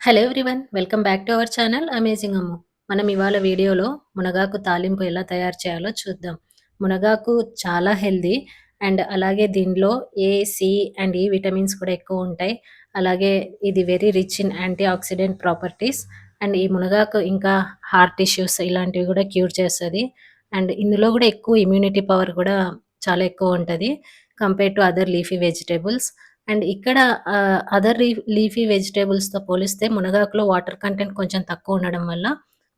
Hello everyone welcome back to our channel amazing Ammu మనం ఇవాళ వీడియోలో మునగాకు తాలింపు ఎలా తయారు చేయాలో చూద్దాం. మునగాకు చాలా హెల్దీ అండ్ అలాగే దీనిలో A C and E vitamins కూడా ఎక్కువ ఉంటాయి. అలాగే ఇది very rich in antioxidant properties and ఈ మునగాకు ఇంకా హార్ట్ ఇష్యూస్ ఇలాంటివి కూడా క్యూర్ చేస్తుంది. అండ్ ఇందులో కూడా ఎక్కువ ఇమ్యూనిటీ పవర్ కూడా చాలా ఎక్కువ ఉంటుంది compare to other leafy vegetables and ఇక్కడ అదర్ లీఫీ వెజిటేబుల్స్‌తో పోలిస్తే మునగాకులో వాటర్ కంటెంట్ కొంచెం తక్కువ ఉండడం వల్ల,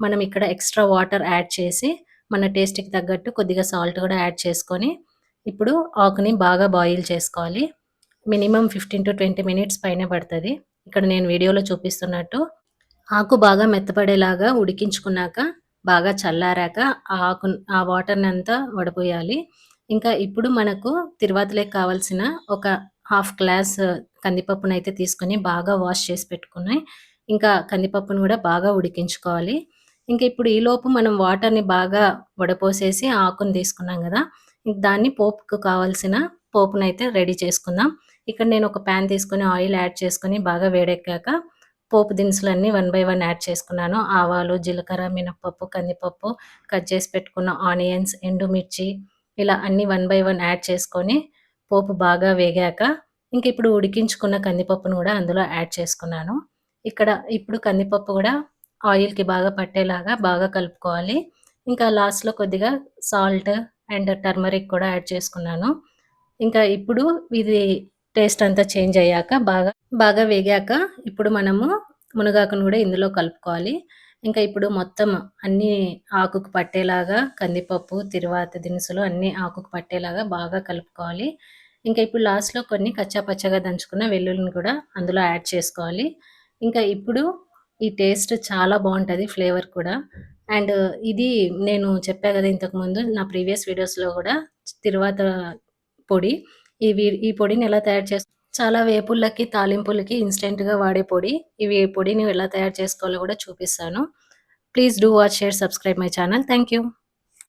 మనం ఇక్కడ ఎక్స్‌ట్రా వాటర్ యాడ్ చేసి, మన టేస్ట్‌కి తగ్గట్టు కొద్దిగా సాల్ట్ కూడా యాడ్ చేసుకొని, ఇప్పుడు ఆకుని బాగా బాయిల్ చేసుకోవాలి. Minimum fifteen to twenty minutes పైన పడుతుంది ఇక్కడ నేను వీడియోలో చూపిస్తున్నట్టు. ఆకు బాగా మెత్తపడేలాగా ఉడికించుకున్నాక, బాగా చల్లారాక ఆ ఆకు ఆ వాటర్ని అంతా వడిపోయాలి ఇంకా ఇప్పుడు మనకు తిరువాతలోకి కావాల్సిన ఒక హాఫ్ గ్లాస్ కందిపప్పునైతే తీసుకొని బాగా వాష్ చేసి పెట్టుకున్నాయి. ఇంకా కందిపప్పును కూడా బాగా ఉడికించుకోవాలి. ఇంకా ఇప్పుడు ఈలోపు మనం వాటర్ని బాగా వడపోసేసి ఆకును తీసుకున్నాం కదా దాన్ని పోపుకు కావాల్సిన అయితే రెడీ చేసుకుందాం. ఇక్కడ నేను ఒక ప్యాన్ తీసుకొని ఆయిల్ యాడ్ చేసుకొని బాగా వేడెక్కాక పోపు దినుసులన్నీ వన్ బై వన్ యాడ్ చేసుకున్నాను. ఆవాలు జీలకర్ర మినప్పప్పు కందిపప్పు కట్ చేసి పెట్టుకున్న ఆనియన్స్ ఎండుమిర్చి ఇలా అన్నీ వన్ బై వన్ యాడ్ చేసుకొని పోపు బాగా వేగాక ఇంక ఇప్పుడు ఉడికించుకున్న కందిపప్పును కూడా అందులో యాడ్ చేసుకున్నాను. ఇక్కడ ఇప్పుడు కందిపప్పు కూడా ఆయిల్కి బాగా పట్టేలాగా బాగా కలుపుకోవాలి. ఇంకా లాస్ట్లో కొద్దిగా సాల్ట్ అండ్ టర్మరిక్ కూడా యాడ్ చేసుకున్నాను. ఇంకా ఇప్పుడు ఇది టేస్ట్ అంతా చేంజ్ అయ్యాక బాగా బాగా వేగాక ఇప్పుడు మనము మునగాకును కూడా ఇందులో కలుపుకోవాలి. ఇంకా ఇప్పుడు మొత్తం అన్నీ ఆకుకు పట్టేలాగా కందిపప్పు తిరువాత దినుసులు అన్నీ ఆకుకు పట్టేలాగా బాగా కలుపుకోవాలి. ఇంకా ఇప్పుడు లాస్ట్లో కొన్ని కచ్చా పచ్చగా దంచుకున్న వెల్లుల్లిని కూడా అందులో యాడ్ చేసుకోవాలి. ఇంకా ఇప్పుడు ఈ టేస్ట్ చాలా బాగుంటుంది ఫ్లేవర్ కూడా. అండ్ ఇది నేను చెప్పా కదా ఇంతకుముందు నా ప్రీవియస్ వీడియోస్లో కూడా తిరువాత పొడి. ఈ ఈ పొడిని ఎలా తయారు చేస్తా చాలా వేపుళ్ళకి తాలింపులకి ఇన్స్టెంట్గా వాడే పొడి. ఇవి పొడిని ఎలా తయారు చేసుకోవాలో కూడా చూపిస్తాను. Please do watch share subscribe my channel. Thank you